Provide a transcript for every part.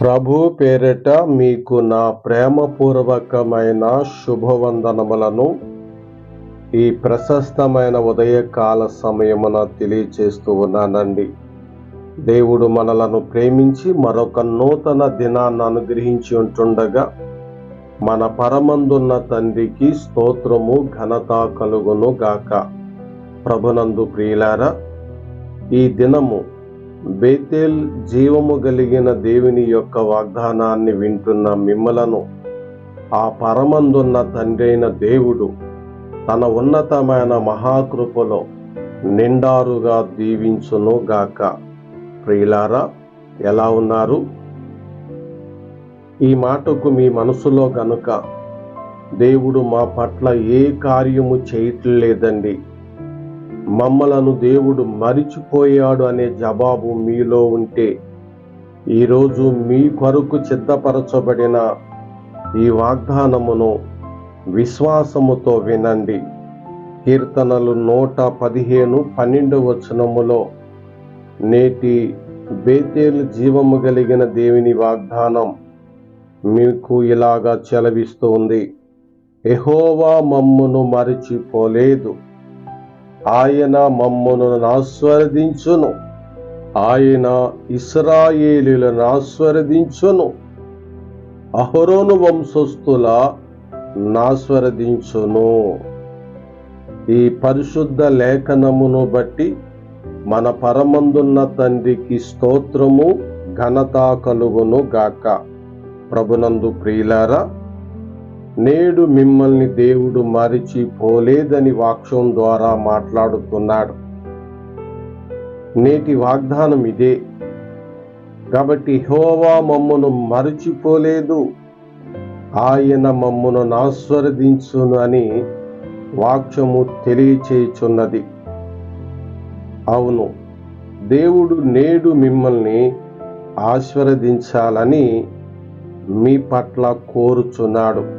ప్రభు పేరిట మీకు నా ప్రేమపూర్వకమైన శుభవందనములను ఈ ప్రశస్తమైన ఉదయకాల సమయమున తెలియచేస్తూ ఉన్నానండి. దేవుడు మనలను ప్రేమించి మరొక నూతన దినాన్ని అనుగ్రహించి ఉంటుండగా మన పరమందున్న తండ్రికి స్తోత్రము ఘనత కలుగును గాక. ప్రభునందు ప్రియులారా ఈ దినము బేతేల్ జీవము కలిగిన దేవుని యొక్క వాగ్దానాన్ని వింటున్న మిమ్మలను ఆ పరమందున్న తండ్రైన దేవుడు తన ఉన్నతమైన మహాకృపలో నిండారుగా దీవించును గాక. ప్రియులారా ఎలా ఉన్నారు? ఈ మాటకు మీ మనసులో గనుక దేవుడు మా పట్ల ఏ కార్యము చేయట్లేదండి. మమ్మలను దేవుడు మరిచిపోయాడు అనే జవాబు మీలో ఉంటే ఈరోజు మీ కొరకు సిద్ధపరచబడిన ఈ వాగ్దానమును విశ్వాసముతో వినండి. కీర్తనలు నూట పదిహేను పన్నెండు వచనములో నేటి బేతేలు జీవము కలిగిన దేవుని వాగ్దానం మీకు ఇలాగా చెలవిస్తుంది ఎహోవా మమ్మును మరిచిపోలేదు. ఆయన మమ్మను ఆస్వాదించును. ఆయన ఇస్రాయేలీలను ఆస్వాదించును. అహరోను వంశస్థుల నాస్వరదించును ఈ పరిశుద్ధ లేఖనమును బట్టి మన పరమందున్న తండ్రికి స్తోత్రము ఘనత కలుగును గాక. ప్రభునందు ప్రియులారా నేడు మిమ్మల్ని దేవుడు మరిచిపోలేదని వాక్యం ద్వారా మాట్లాడుతున్నాడు. నేటి వాగ్దానం ఇదే. కాబట్టి హోవా మమ్మను మరిచిపోలేదు ఆయన మమ్మను ఆస్వరదించును అని వాక్యము తెలియచేయుచున్నది. అవును దేవుడు నేడు మిమ్మల్ని ఆశీర్వదించాలని మీ పట్ల కోరుచున్నాడు.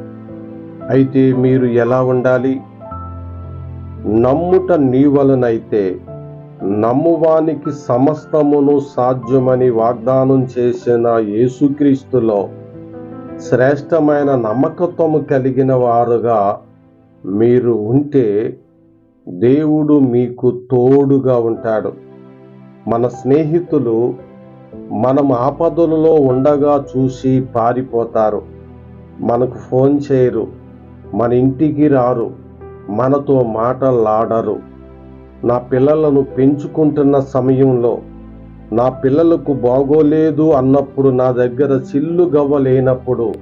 అయితే మీరు ఎలా ఉండాలి? నమ్ముట నీ వలనైతే నమ్మువానికి సమస్తమును సాధ్యమని వాగ్దానం చేసిన యేసుక్రీస్తులో శ్రేష్టమైన నమ్మకత్వము కలిగిన వారుగా మీరు ఉంటే దేవుడు మీకు తోడుగా ఉంటాడు. మన స్నేహితులు మనం ఆపదలలో ఉండగా చూసి పారిపోతారు. మనకు ఫోన్ చేయరు. మన ఇంటికి రారు మనతో మాటలాడరు. నా పిల్లలను పెంచుకుంటున్న సమయంలో నా పిల్లలకు బాగోలేదు అన్నప్పుడు నా దగ్గర చిల్లు గవ్వలేనప్పుడు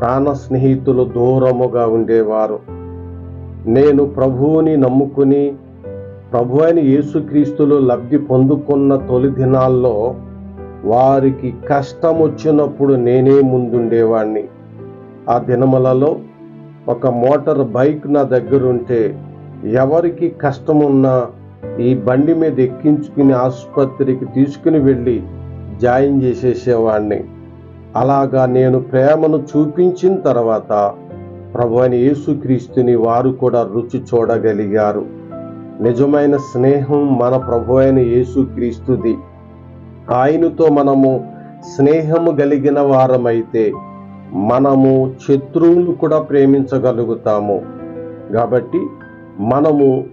ప్రాణ స్నేహితులు దూరముగా ఉండేవారు. నేను ప్రభువుని నమ్ముకుని ప్రభు అయిన యేసుక్రీస్తులు లబ్ధి పొందుకున్న తొలి దినాల్లో వారికి కష్టం వచ్చినప్పుడు నేనే ముందుండేవాణ్ణి. ఆ దినములలో ఒక మోటార్ బైక్ నా దగ్గర ఉంటే ఎవరికి కష్టం ఉన్నా ఈ బండి మీద ఎక్కించుకుని ఆసుపత్రికి తీసుకుని వెళ్ళి జాయిన్ చేసేసేవాడిని అలాగా నేను ప్రేమను చూపించిన తర్వాత ప్రభు అయిన యేసుక్రీస్తుని వారు కూడా రుచి చూడగలిగారు. నిజమైన స్నేహం మన ప్రభు అయిన యేసుక్రీస్తుది. ఆయనతో మనము స్నేహము కలిగిన వారమైతే మనము శత్రువులు కూడా ప్రేమించగలుగుతాము. కాబట్టి మనము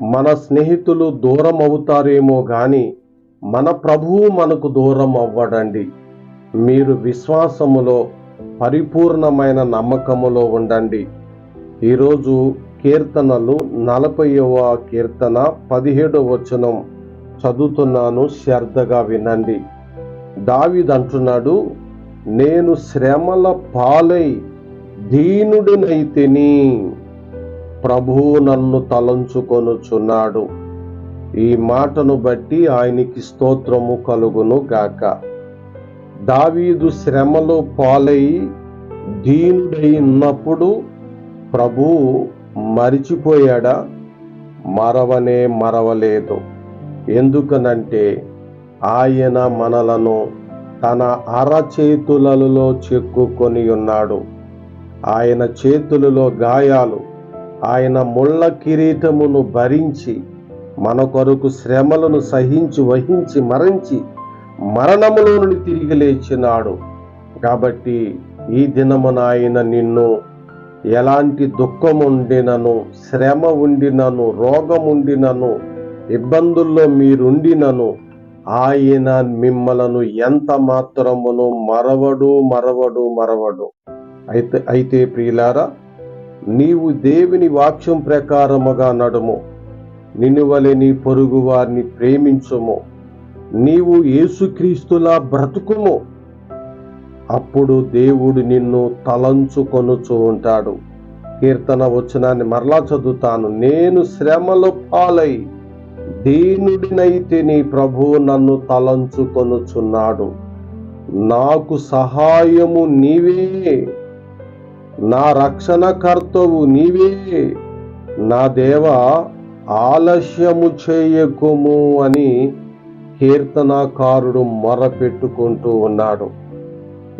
మన స్నేహితులు దూరం అవుతారేమో కానీ మన ప్రభువు మనకు దూరం అవ్వడండి. మీరు విశ్వాసములో పరిపూర్ణమైన నమ్మకములో ఉండండి. ఈరోజు కీర్తనలు నలభైవ కీర్తన పదిహేడవ వచనం చదువుతున్నాను శ్రద్ధగా వినండి. దావిదంటున్నాడు నేను శ్రమల పాలై దీనుడినైతిని. ప్రభువు నన్ను తలంచుకొనుచున్నాడు. ఈ మాటను బట్టి ఆయనకి స్తోత్రము కలుగును గాక. దావీదు శ్రమలో పాలై దీనుడై ఉన్నప్పుడు ప్రభు మరిచిపోయాడా? మరవనే మరవలేదు. ఎందుకనంటే ఆయన మనలను తన అరచేతులలో చెక్కుకొని ఉన్నాడు. ఆయన చేతులలో గాయాలు ఆయన ముళ్ళ కిరీటమును భరించి మన కొరకు శ్రమలను సహించి వహించి మరించి మరణములో నుండి తిరిగి లేచినాడు. కాబట్టి ఈ దినమున ఆయన నిన్ను ఎలాంటి దుఃఖం ఉండినను శ్రమ ఉండినను రోగం ఉండినను ఇబ్బందుల్లో మీరుండినను ఆయన మిమ్మలను ఎంత మాత్రమును మరవడు మరవడు మరవడు. అయితే అయితే ప్రియులారా నీవు దేవుని వాక్యం ప్రకారముగా నడుము. నిన్ను నీ పొరుగు వారిని ప్రేమించుము. నీవు యేసుక్రీస్తులా బ్రతుకుము. అప్పుడు దేవుడు నిన్ను తలంచుకొనుచు ఉంటాడు. కీర్తన వచనాన్ని మరలా చదువుతాను. నేను శ్రమలో పాలై దీనుడినైతే నీ ప్రభు నన్ను తలంచుకొనుచున్నాడు. నాకు సహాయము నీవే. నా రక్షణకర్తవు నీవే. నా దేవ ఆలస్యము చేయకుము అని కీర్తనాకారుడు మొరపెట్టుకుంటూ ఉన్నాడు.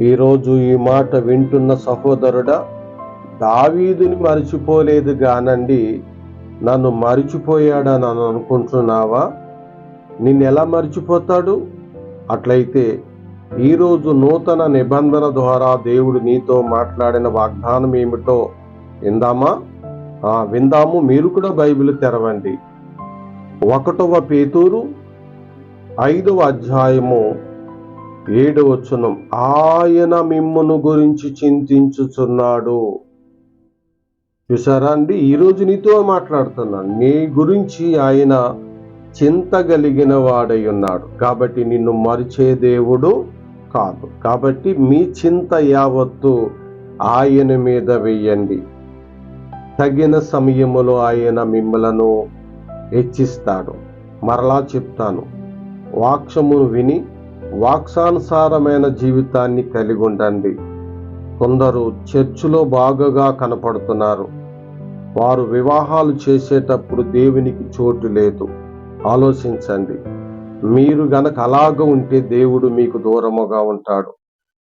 ఈరోజు ఈ మాట వింటున్న సహోదరుడా దావీదుని మర్చిపోలేదు గానండి. నన్ను మరిచిపోయాడని అనుకుంటున్నావా? నిన్ను ఎలా మర్చిపోతాడు? అట్లయితే ఈరోజు నూతన నిబంధన ద్వారా దేవుడు నీతో మాట్లాడిన వాగ్దానం ఏమిటో విందామా? విందాము. మీరు కూడా బైబిల్ తెరవండి. ఒకటవ పేతూరు ఐదవ అధ్యాయము ఏడవచనం ఆయన మిమ్మను గురించి చింతించుచున్నాడు. చూసారా అండి? ఈరోజు నీతో మాట్లాడుతున్నాను నీ గురించి ఆయన చింత కలిగిన వాడై ఉన్నాడు. కాబట్టి నిన్ను మరిచే దేవుడు కాదు. కాబట్టి మీ చింత యావత్తు ఆయన మీద వెయ్యండి తగిన సమయములో ఆయన మిమ్మలను హెచ్చిస్తాడు. మరలా చెప్తాను. వాక్షమును విని వాక్సానుసారమైన జీవితాన్ని కలిగి ఉండండి. కొందరు చర్చిలో బాగుగా కనపడుతున్నారు. వారు వివాహాలు చేసేటప్పుడు దేవునికి చోటు లేదు. ఆలోచించండి. మీరు గనక అలాగ ఉంటే దేవుడు మీకు దూరముగా ఉంటాడు.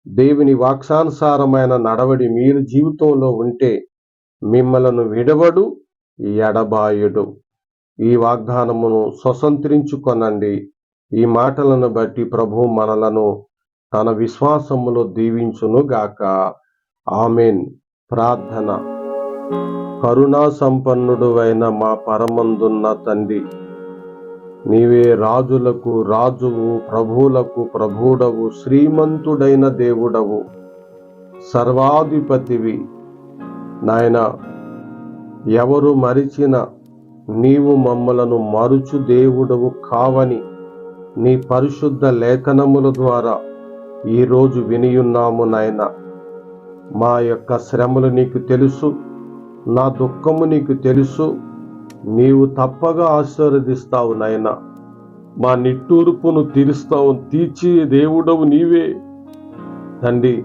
దేవుని వాక్సానుసారమైన నడవడి మీరు జీవితంలో ఉంటే మిమ్మలను విడవడు ఎడబాయుడు. ఈ వాగ్దానమును స్వతంత్రించుకొనండి. ఈ మాటలను బట్టి ప్రభు మనలను తన విశ్వాసములో దీవించును గాక ఆమెన్. ప్రార్థన. కరుణా సంపన్నుడువైన మా పరమందున్న తండ్రి నీవే రాజులకు రాజువు ప్రభువులకు ప్రభుడవు శ్రీమంతుడైన దేవుడవు సర్వాధిపతివి. నాయన ఎవరు మరిచిన నీవు మమ్మలను మరుచు దేవుడవు కావని నీ పరిశుద్ధ లేఖనముల ద్వారా ఈరోజు వినియున్నాము నాయన. మా యొక్క శ్రమలు నీకు తెలుసు. నా దుఃఖము నీకు తెలుసు. నీవు తప్పగా ఆశీర్వదిస్తావు నాయన. మా నిట్టూర్పును తీరుస్తావు. తీర్చి దేవుడవు నీవే. తండ్రి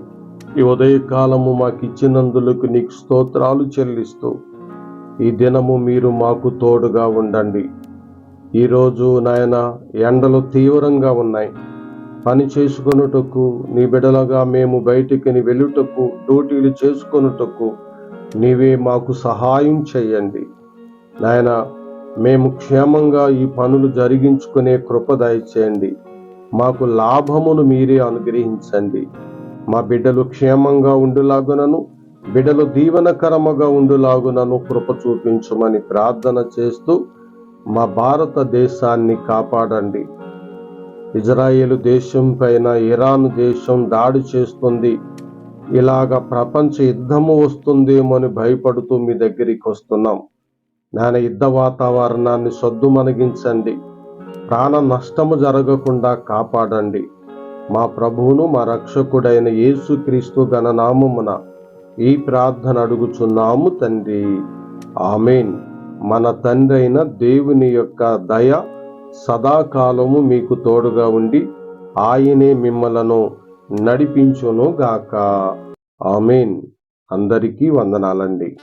ఈ ఉదయకాలము మాకు ఇచ్చినందులకు నీకు స్తోత్రాలు చెల్లిస్తూ ఈ దినము మీరు మాకు తోడుగా ఉండండి. ఈరోజు నాయన ఎండలు తీవ్రంగా ఉన్నాయి. పని చేసుకొనుటకు నీ బిడలగా మేము బయటికి వెళ్ళుటకు డ్యూటీలు చేసుకొనుటకు నీవే మాకు సహాయం చేయండి. నాయన మేము క్షేమంగా ఈ పనులు జరిగించుకునే కృప దయచేయండి. మాకు లాభమును మీరే అనుగ్రహించండి. మా బిడ్డలు క్షేమంగా ఉండులాగునను బిడ్డలు దీవనకరముగా ఉండులాగునను కృప చూపించమని ప్రార్థన చేస్తూ మా భారతదేశాన్ని కాపాడండి. ఇజ్రాయేలు దేశం పైన ఇరాన్ దేశం దాడి చేస్తుంది. ఇలాగ ప్రపంచ యుద్ధము వస్తుందేమో అని భయపడుతూ మీ దగ్గరికి వస్తున్నాం. నాయన యుద్ధ వాతావరణాన్ని సద్దుమణగించండి. ప్రాణ నష్టము జరగకుండా కాపాడండి. మా ప్రభువును మా రక్షకుడైన యేసుక్రీస్తు గణనామమున ఈ ప్రార్థన అడుగుచున్నాము తండ్రి. ఆమెన్. మన తండ్రి అయిన దేవుని యొక్క దయ సదాకాలము మీకు తోడుగా ఉండి ఆయనే మిమ్మలను నడిపించును గాక ఆమెన్. అందరికీ వందనాలండి.